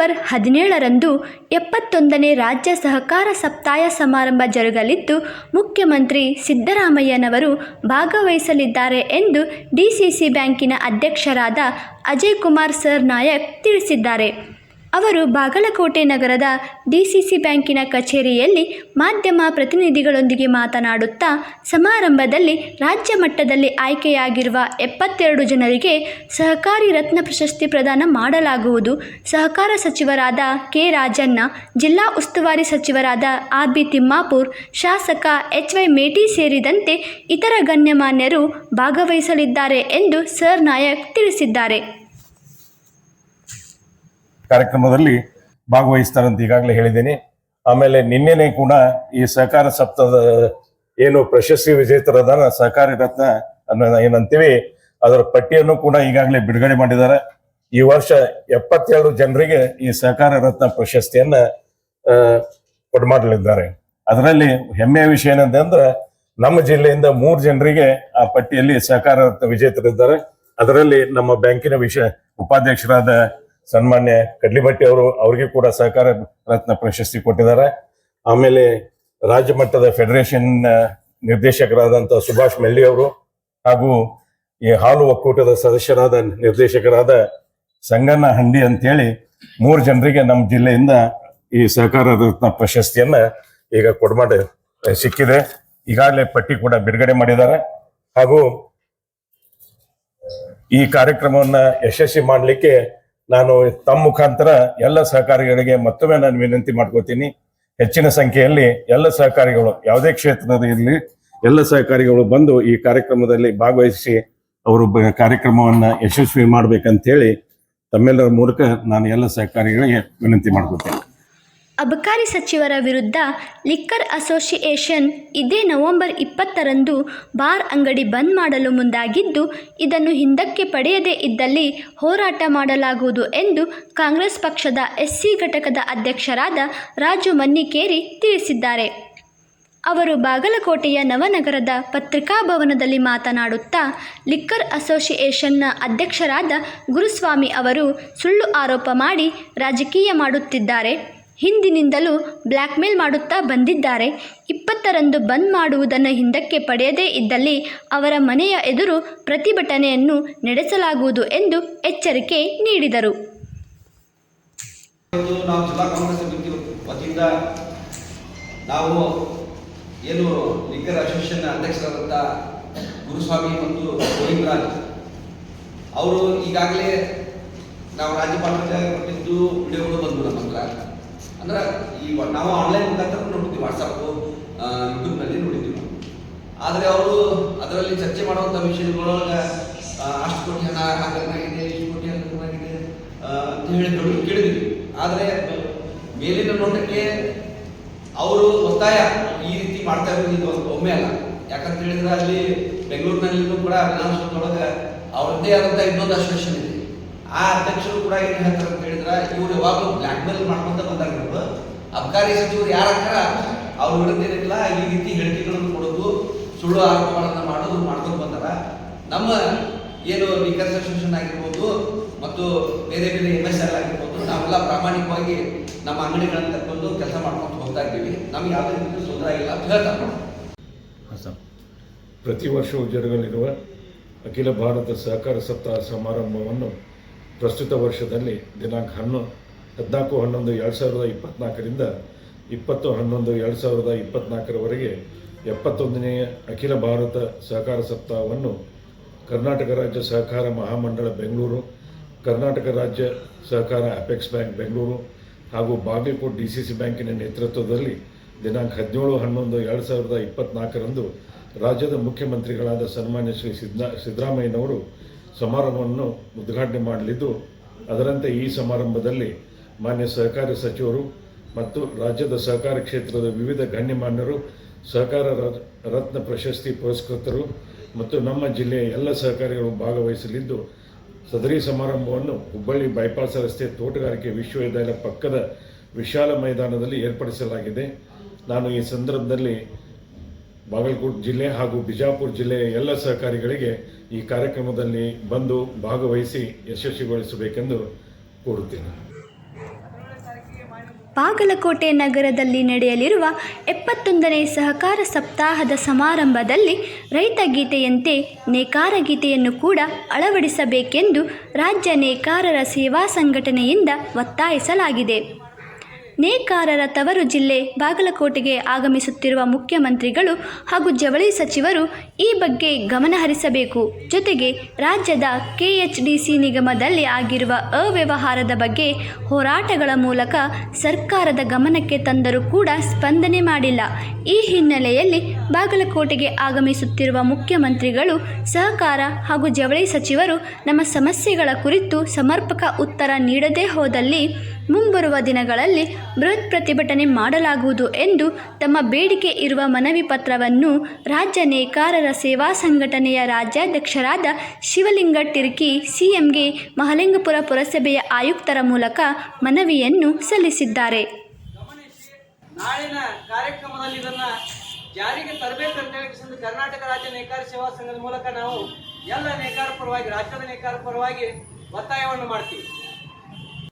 November ಹದಿನೇಳರಂದು ಎಪ್ಪತ್ತೊಂದನೇ ರಾಜ್ಯ ಸಹಕಾರ ಸಪ್ತಾಹ ಸಮಾರಂಭ ಜರುಗಲಿದ್ದು, ಮುಖ್ಯಮಂತ್ರಿ ಸಿದ್ದರಾಮಯ್ಯನವರು ಭಾಗವಹಿಸಲಿದ್ದಾರೆ ಎಂದು ಡಿಸಿಸಿ ಬ್ಯಾಂಕಿನ ಅಧ್ಯಕ್ಷರಾದ ಅಜಯ್ ಕುಮಾರ್ ಸರ್ ನಾಯಕ್ ತಿಳಿಸಿದ್ದಾರೆ. ಅವರು ಬಾಗಲಕೋಟೆ ನಗರದ ಡಿಸಿಸಿ ಬ್ಯಾಂಕಿನ ಕಚೇರಿಯಲ್ಲಿ ಮಾಧ್ಯಮ ಪ್ರತಿನಿಧಿಗಳೊಂದಿಗೆ ಮಾತನಾಡುತ್ತಾ ಸಮಾರಂಭದಲ್ಲಿ ರಾಜ್ಯ ಮಟ್ಟದಲ್ಲಿ ಆಯ್ಕೆಯಾಗಿರುವ ಎಪ್ಪತ್ತೆರಡು ಜನರಿಗೆ ಸಹಕಾರಿ ರತ್ನ ಪ್ರಶಸ್ತಿ ಪ್ರದಾನ ಮಾಡಲಾಗುವುದು. ಸಹಕಾರ ಸಚಿವರಾದ ಕೆ ರಾಜಣ್ಣ, ಜಿಲ್ಲಾ ಉಸ್ತುವಾರಿ ಸಚಿವರಾದ ಆರ್ ಬಿ ತಿಮ್ಮಾಪುರ್, ಶಾಸಕ ಎಚ್ ವೈ ಮೇಟಿ ಸೇರಿದಂತೆ ಇತರ ಗಣ್ಯಮಾನ್ಯರು ಭಾಗವಹಿಸಲಿದ್ದಾರೆ ಎಂದು ಸರ್ ನಾಯಕ್ ತಿಳಿಸಿದ್ದಾರೆ. ಕಾರ್ಯಕ್ರಮದಲ್ಲಿ ಭಾಗವಹಿಸ್ತಾರಂತ ಈಗಾಗಲೇ ಹೇಳಿದ್ದೀನಿ. ಆಮೇಲೆ ನಿನ್ನೆನೆ ಕೂಡ ಈ ಸಹಕಾರ ಸಪ್ತದ ಏನು ಪ್ರಶಸ್ತಿ ವಿಜೇತರದ ಸಹಕಾರಿ ರತ್ನ ಏನಂತೀವಿ, ಅದರ ಪಟ್ಟಿಯನ್ನು ಕೂಡ ಈಗಾಗಲೇ ಬಿಡುಗಡೆ ಮಾಡಿದ್ದಾರೆ. ಈ ವರ್ಷ ಎಪ್ಪತ್ತೆರಡು ಜನರಿಗೆ ಈ ಸಹಕಾರ ರತ್ನ ಪ್ರಶಸ್ತಿಯನ್ನ ಕೊಡಮಾಡಲಿದ್ದಾರೆ. ಅದರಲ್ಲಿ ಹೆಮ್ಮೆಯ ವಿಷಯ ಏನಂತಂದ್ರೆ ನಮ್ಮ ಜಿಲ್ಲೆಯಿಂದ ಮೂರು ಜನರಿಗೆ ಆ ಪಟ್ಟಿಯಲ್ಲಿ ಸಹಕಾರ ರತ್ನ ವಿಜೇತರಿದ್ದಾರೆ. ಅದರಲ್ಲಿ ನಮ್ಮ ಬ್ಯಾಂಕಿನ ವಿಷಯ ಉಪಾಧ್ಯಕ್ಷರಾದ ಸನ್ಮಾನ್ಯ ಕಡ್ಲಿಬಟ್ಟಿ ಅವರು ಅವ್ರಿಗೆ ಕೂಡ ಸಹಕಾರ ರತ್ನ ಪ್ರಶಸ್ತಿ ಕೊಟ್ಟಿದ್ದಾರೆ. ಆಮೇಲೆ ರಾಜ್ಯ ಮಟ್ಟದ ಫೆಡರೇಷನ್ ನಿರ್ದೇಶಕರಾದಂಥ ಸುಭಾಷ್ ಮೆಲ್ಲಿ ಅವರು ಹಾಗೂ ಈ ಹಾಲು ಒಕ್ಕೂಟದ ಸದಸ್ಯರಾದ ನಿರ್ದೇಶಕರಾದ ಸಂಗಣ್ಣ ಹಂಡಿ ಅಂತೇಳಿ ಮೂರು ಜನರಿಗೆ ನಮ್ಮ ಜಿಲ್ಲೆಯಿಂದ ಈ ಸಹಕಾರ ರತ್ನ ಪ್ರಶಸ್ತಿಯನ್ನ ಈಗ ಕೊಡ್ಮಾಡ ಸಿಕ್ಕಿದೆ. ಈಗಾಗಲೇ ಪಟ್ಟಿ ಕೂಡ ಬಿಡುಗಡೆ ಮಾಡಿದ್ದಾರೆ. ಹಾಗೂ ಈ ಕಾರ್ಯಕ್ರಮವನ್ನ ಯಶಸ್ವಿ ಮಾಡಲಿಕ್ಕೆ ನಾನು ತಮ್ಮ ಮುಖಾಂತರ ಎಲ್ಲ ಸಹಕಾರಿಗಳಿಗೆ ಮತ್ತೊಮ್ಮೆ ನಾನು ವಿನಂತಿ ಮಾಡ್ಕೋತೀನಿ. ಹೆಚ್ಚಿನ ಸಂಖ್ಯೆಯಲ್ಲಿ ಎಲ್ಲ ಸಹಕಾರಿಗಳು, ಯಾವುದೇ ಕ್ಷೇತ್ರದ ಇರಲಿ, ಎಲ್ಲ ಸಹಕಾರಿಗಳು ಬಂದು ಈ ಕಾರ್ಯಕ್ರಮದಲ್ಲಿ ಭಾಗವಹಿಸಿ ಅವರು ಕಾರ್ಯಕ್ರಮವನ್ನು ಯಶಸ್ವಿ ಮಾಡ್ಬೇಕಂತೇಳಿ ತಮ್ಮೆಲ್ಲರ ಮೂಲಕ ನಾನು ಎಲ್ಲ ಸಹಕಾರಿಗಳಿಗೆ ವಿನಂತಿ ಮಾಡ್ಕೋತೀನಿ. ಅಬಕಾರಿ ಸಚಿವರ ವಿರುದ್ಧ ಲಿಕ್ಕರ್ ಅಸೋಸಿಯೇಷನ್ ಇದೇ ನವೆಂಬರ್ ಇಪ್ಪತ್ತರಂದು ಬಾರ್ ಅಂಗಡಿ ಬಂದ್ ಮಾಡಲು ಮುಂದಾಗಿದ್ದು, ಇದನ್ನು ಹಿಂದಕ್ಕೆ ಪಡೆಯದೇ ಇದ್ದಲ್ಲಿ ಹೋರಾಟ ಮಾಡಲಾಗುವುದು ಎಂದು ಕಾಂಗ್ರೆಸ್ ಪಕ್ಷದ ಎಸ್ಸಿ ಘಟಕದ ಅಧ್ಯಕ್ಷರಾದ ರಾಜು ಮನ್ನಿಕೇರಿ ತಿಳಿಸಿದ್ದಾರೆ. ಅವರು ಬಾಗಲಕೋಟೆಯ ನವನಗರದ ಪತ್ರಿಕಾಭವನದಲ್ಲಿ ಮಾತನಾಡುತ್ತಾ, ಲಿಕ್ಕರ್ ಅಸೋಸಿಯೇಷನ್ನ ಅಧ್ಯಕ್ಷರಾದ ಗುರುಸ್ವಾಮಿ ಅವರು ಸುಳ್ಳು ಆರೋಪ ಮಾಡಿ ರಾಜಕೀಯ ಮಾಡುತ್ತಿದ್ದಾರೆ. ಹಿಂದಿನಿಂದಲೂ ಬ್ಲ್ಯಾಕ್ಮೇಲ್ ಮಾಡುತ್ತಾ ಬಂದಿದ್ದಾರೆ. ಇಪ್ಪತ್ತರಂದು ಬಂದ್ ಮಾಡುವುದನ್ನು ಹಿಂದಕ್ಕೆ ಪಡೆಯದೇ ಇದ್ದಲ್ಲಿ ಅವರ ಮನೆಯ ಎದುರು ಪ್ರತಿಭಟನೆಯನ್ನು ನಡೆಸಲಾಗುವುದು ಎಂದು ಎಚ್ಚರಿಕೆ ನೀಡಿದರು. ನಾವು ಏನು ಲಿಂಗರ ಅಸೋಸಿಯೇಷನ್ ಅಧ್ಯಕ್ಷರಾದಂಥ ಗುರುಸ್ವಾಮಿ ಮತ್ತು ಗೋವಿಂದರಾಜ್ ಅವರು ಈಗಾಗಲೇ ನಾವು ರಾಜ್ಯಪಾಲರಿಗೆ ಕೊಟ್ಟಿದ್ದು ವಿಡಿಯೋಗಳು ಬಂದು ನಮ್ಮ ಹತ್ರ. ಅಂದ್ರೆ ಈ ನಾವು ಆನ್ಲೈನ್ ಮುಖಾಂತರ ನೋಡಿದ್ವಿ ವಾಟ್ಸಪ್ಪು ಯೂಟ್ಯೂಬ್ನಲ್ಲಿ ನೋಡಿದ್ವಿ. ನಾವು ಆದರೆ ಅವರು ಅದರಲ್ಲಿ ಚರ್ಚೆ ಮಾಡುವಂಥ ವಿಷಯಗಳೊಳಗೆ ಅಷ್ಟು ಕೋಟಿ ಹಣ ಹಾಕಲಾಗಿದೆ ಇಷ್ಟು ಕೋಟಿ ಹಾಕಲಾಗಿದೆ ಅಂತ ಹೇಳಿ ನೋಡಿ ಕೇಳಿದ್ವಿ. ಆದರೆ ಮೇಲಿನ ನೋಟಕ್ಕೆ ಅವರು ಒತ್ತಾಯ ಈ ರೀತಿ ಮಾಡ್ತಾ ಇರೋದು ಒಮ್ಮೆ ಅಲ್ಲ. ಯಾಕಂತ ಹೇಳಿದ್ರೆ ಅಲ್ಲಿ ಬೆಂಗಳೂರಿನಲ್ಲಿನೂ ಕೂಡ ವಿಧಾನಸೌಧದೊಳಗೆ ಅವ್ರದ್ದೇ ಆದಂಥ ಇನ್ನೊಂದು ಅಸೋಸಿಯೇಷನ್ ಇದೆ. ಆ ಅಧ್ಯಕ್ಷರು ಕೂಡ ಏನು ಹೇಳ್ತಾರೆ ಅಂತ ಹೇಳಿದ್ರೆ, ಇವ್ರು ಯಾವಾಗಲೂ ಬ್ಲ್ಯಾಕ್ ಮೇಲ್ ಮಾಡ್ಕೊಂತ ಇವ್ರು ಅಬಕಾರಿ ಸಚಿವರು ಯಾರ ಅವ್ರ ವಿರುದ್ಧ ಈ ರೀತಿ ಹೇಳಿಕೆಗಳನ್ನು ಕೊಡೋದು, ಸುಳ್ಳು ಆರೋಪಗಳನ್ನು ಮಾಡೋದು, ಮಾಡ್ಕೊಂಡು ಬಂದಾರ. ನಮ್ಮ ಏನು ಲೀಕರ್ ಅಸೋಸಿಯೇಷನ್ ಆಗಿರ್ಬೋದು ಮತ್ತು ಬೇರೆ ಬೇರೆ ಎಂ ಎಸ್ ಎಲ್ ಆಗಿರ್ಬೋದು, ನಾವೆಲ್ಲ ಪ್ರಾಮಾಣಿಕವಾಗಿ ನಮ್ಮ ಅಂಗಡಿಗಳನ್ನು ತಕ್ಕೊಂಡು ಕೆಲಸ ಮಾಡ್ಕೊಂಡು ಹೋಗ್ತಾ ಇದ್ದೀವಿ. ನಮ್ಗೆ ಯಾವುದೇ ರೀತಿ ತೊಂದರೆ ಇಲ್ಲ ಅಂತ ಹೇಳ್ತಾರೆ ಪ್ರತಿ ವರ್ಷವೂ ಜರುಗಲಿರುವ ಅಖಿಲ ಭಾರತ ಸಹಕಾರ ಸಪ್ತಾಹ ಸಮಾರಂಭವನ್ನು ಪ್ರಸ್ತುತ ವರ್ಷದಲ್ಲಿ ದಿನಾಂಕ ಹನ್ನೊ ಹದಿನಾಲ್ಕು, ಹನ್ನೊಂದು, ಎರಡು ಸಾವಿರದ ಇಪ್ಪತ್ನಾಲ್ಕರಿಂದ ಇಪ್ಪತ್ತು, ಹನ್ನೊಂದು, ಎರಡು ಸಾವಿರದ ಇಪ್ಪತ್ನಾಲ್ಕರವರೆಗೆ ಎಪ್ಪತ್ತೊಂದನೆಯ ಅಖಿಲ ಭಾರತ ಸಹಕಾರ ಸಪ್ತಾಹವನ್ನು ಕರ್ನಾಟಕ ರಾಜ್ಯ ಸಹಕಾರ ಮಹಾಮಂಡಳ ಬೆಂಗಳೂರು, ಕರ್ನಾಟಕ ರಾಜ್ಯ ಸಹಕಾರ ಅಪೆಕ್ಸ್ ಬ್ಯಾಂಕ್ ಬೆಂಗಳೂರು ಹಾಗೂ ಬಾಗಲಕೋಟ್ ಡಿ ಸಿ ಸಿ ಬ್ಯಾಂಕಿನ ನೇತೃತ್ವದಲ್ಲಿ ದಿನಾಂಕ ಹದಿನೇಳು, ಹನ್ನೊಂದು, ಎರಡು ಸಾವಿರದ ಇಪ್ಪತ್ನಾಲ್ಕರಂದು ರಾಜ್ಯದ ಮುಖ್ಯಮಂತ್ರಿಗಳಾದ ಸನ್ಮಾನ್ಯ ಶ್ರೀ ಸಿದ್ದ ಸಿದ್ದರಾಮಯ್ಯನವರು ಸಮಾರಂಭವನ್ನು ಉದ್ಘಾಟನೆ ಮಾಡಲಿದ್ದು, ಅದರಂತೆ ಈ ಸಮಾರಂಭದಲ್ಲಿ ಮಾನ್ಯ ಸಹಕಾರಿ ಸಚಿವರು ಮತ್ತು ರಾಜ್ಯದ ಸಹಕಾರ ಕ್ಷೇತ್ರದ ವಿವಿಧ ಗಣ್ಯಮಾನ್ಯರು, ಸಹಕಾರ ರತ್ನ ಪ್ರಶಸ್ತಿ ಪುರಸ್ಕೃತರು ಮತ್ತು ನಮ್ಮ ಜಿಲ್ಲೆಯ ಎಲ್ಲ ಸಹಕಾರಿಗಳು ಭಾಗವಹಿಸಲಿದ್ದು, ಸದರಿ ಸಮಾರಂಭವನ್ನು ಹುಬ್ಬಳ್ಳಿ ಬೈಪಾಸ್ ರಸ್ತೆ ತೋಟಗಾರಿಕೆ ವಿಶ್ವವಿದ್ಯಾಲಯ ಪಕ್ಕದ ವಿಶಾಲ ಮೈದಾನದಲ್ಲಿ ಏರ್ಪಡಿಸಲಾಗಿದೆ. ನಾನು ಈ ಸಂದರ್ಭದಲ್ಲಿ ಬಾಗಲಕೋಟೆ ಜಿಲ್ಲೆ ಹಾಗೂ ಬಿಜಾಪುರ ಜಿಲ್ಲೆಯ ಎಲ್ಲ ಸಹಕಾರಿಗಳಿಗೆ ಈ ಕಾರ್ಯಕ್ರಮದಲ್ಲಿ ಬಂದು ಭಾಗವಹಿಸಿ ಯಶಸ್ವಿಗೊಳಿಸಬೇಕೆಂದು ಕೋರುತ್ತೇನೆ. ಬಾಗಲಕೋಟೆ ನಗರದಲ್ಲಿ ನಡೆಯಲಿರುವ ಎಪ್ಪತ್ತೊಂದನೇ ಸಹಕಾರ ಸಪ್ತಾಹದ ಸಮಾರಂಭದಲ್ಲಿ ರೈತ ಗೀತೆಯಂತೆ ನೇಕಾರ ಗೀತೆಯನ್ನು ಕೂಡ ಅಳವಡಿಸಬೇಕೆಂದು ರಾಜ್ಯ ನೇಕಾರರ ಸೇವಾ ಸಂಘಟನೆಯಿಂದ ಒತ್ತಾಯಿಸಲಾಗಿದೆ. ನೇಕಾರರ ತವರು ಜಿಲ್ಲೆ ಬಾಗಲಕೋಟೆಗೆ ಆಗಮಿಸುತ್ತಿರುವ ಮುಖ್ಯಮಂತ್ರಿಗಳು ಹಾಗೂ ಜವಳಿ ಸಚಿವರು ಈ ಬಗ್ಗೆ ಗಮನಹರಿಸಬೇಕು ಜೊತೆಗೆ ರಾಜ್ಯದ ಕೆಎಚ್ಡಿಸಿ ನಿಗಮದಲ್ಲಿ ಆಗಿರುವ ಅವ್ಯವಹಾರದ ಬಗ್ಗೆ ಹೋರಾಟಗಳ ಮೂಲಕ ಸರ್ಕಾರದ ಗಮನಕ್ಕೆ ತಂದರೂ ಕೂಡ ಸ್ಪಂದನೆ ಮಾಡಿಲ್ಲ. ಈ ಹಿನ್ನೆಲೆಯಲ್ಲಿ ಬಾಗಲಕೋಟೆಗೆ ಆಗಮಿಸುತ್ತಿರುವ ಮುಖ್ಯಮಂತ್ರಿಗಳು, ಸಹಕಾರ ಹಾಗೂ ಜವಳಿ ಸಚಿವರು ನಮ್ಮ ಸಮಸ್ಯೆಗಳ ಕುರಿತು ಸಮರ್ಪಕ ಉತ್ತರ ನೀಡದೇ ಹೋದಲ್ಲಿ ಮುಂಬರುವ ದಿನಗಳಲ್ಲಿ ಬೃಹತ್ ಪ್ರತಿಭಟನೆ ಮಾಡಲಾಗುವುದು ಎಂದು ತಮ್ಮ ಬೇಡಿಕೆ ಇರುವ ಮನವಿ ಪತ್ರವನ್ನು ರಾಜ್ಯ ನೇಕಾರರ ಸೇವಾ ಸಂಘಟನೆಯ ರಾಜ್ಯಾಧ್ಯಕ್ಷರಾದ ಶಿವಲಿಂಗ ಟಿರ್ಕಿ ಸಿಎಂಗೆ ಮಹಲಿಂಗಪುರ ಪುರಸಭೆಯ ಆಯುಕ್ತರ ಮೂಲಕ ಮನವಿಯನ್ನು ಸಲ್ಲಿಸಿದ್ದಾರೆ. ನಾಳಿನ ಕಾರ್ಯಕ್ರಮದಲ್ಲಿ ಇದನ್ನ ಜಾರಿಗೆ ತರಬೇಕಂತ ಹೇಳಿ ಸಂದು ಕರ್ನಾಟಕ ರಾಜ್ಯ ನೇಕಾರ ಸೇವಾ ಸಂಘದ ಮೂಲಕ ನಾವು ಎಲ್ಲ ನೇಕಾರ ಪರವಾಗಿ ರಾಜ್ಯದ ನೇಕಾರ ಪರವಾಗಿ ಒತ್ತಾಯವನ್ನು ಮಾಡ್ತೀವಿ.